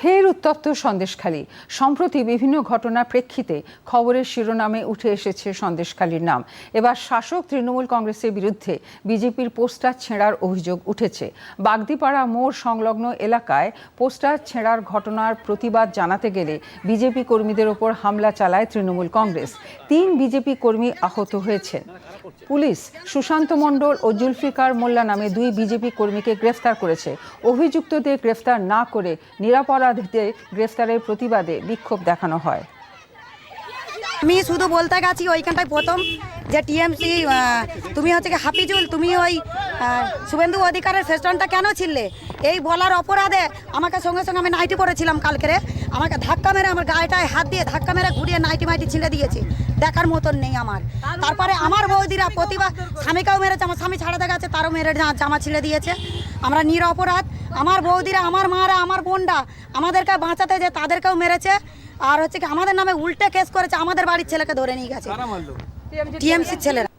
ফের উত্তপ্ত সন্দেশখালী। সম্প্রতি বিভিন্ন ঘটনার প্রেক্ষিতে খবরের শিরোনামে উঠে এসেছে সন্দেশখালীর নাম। এবার শাসক তৃণমূল কংগ্রেসের বিরুদ্ধে বিজেপির পোস্টার ছেঁড়ার অভিযোগ উঠেছে। বাগদিপাড়া মোড় সংলগ্ন এলাকায় পোস্টার ছেঁড়ার ঘটনার প্রতিবাদ জানাতে গেলে বিজেপি কর্মীদের ওপর হামলা চালায় তৃণমূল কংগ্রেস। তিন বিজেপি কর্মী আহত হয়েছেন। পুলিশ, সুশান্ত মণ্ডল ও জুলফিকার মোল্লা নামে দুই বিজেপি কর্মীকে গ্রেফতার করেছে। অভিযুক্তদের গ্রেফতার না করে নিরাপরাধীদের গ্রেফতারের প্রতিবাদে বিক্ষোভ দেখানো হয়। আমি শুধু বলতে গেছি ওইখানটায় প্রথম যে টিএমসি তুমি হচ্ছে হাফিজুল, তুমি ওই শুভেন্দু অধিকারের ফেস্টনটা কেন ছিললে? এই বলার অপরাধে আমাকে সঙ্গে সঙ্গে আমি নাইটি পরেছিলাম কালকেরে আমাকে ধাক্কা মেরে আমার গায়েটায় হাত দিয়ে ধাক্কা মেরে ঘুরিয়ে নাইটি মাইটি ছিঁড়ে দিয়েছে। দেখার মতন নেই আমার। তারপরে আমার বৌদিরা প্রতিবার স্বামীকেও মেরেছে, আমার স্বামী ছাড়াতে গেছে তারও মেরে জামা ছিঁড়ে দিয়েছে। আমরা নির অপরাধ আমার বৌদিরা আমার মারা আমার বোনরা আমাদেরকে বাঁচাতে যে তাদেরকেও মেরেছে। আর হচ্ছে কি আমাদের নামে উল্টে কেস করেছে আমাদের বাড়ির ছেলেকে ধরে নিয়ে গেছে। টিএমসির ছেলেরা।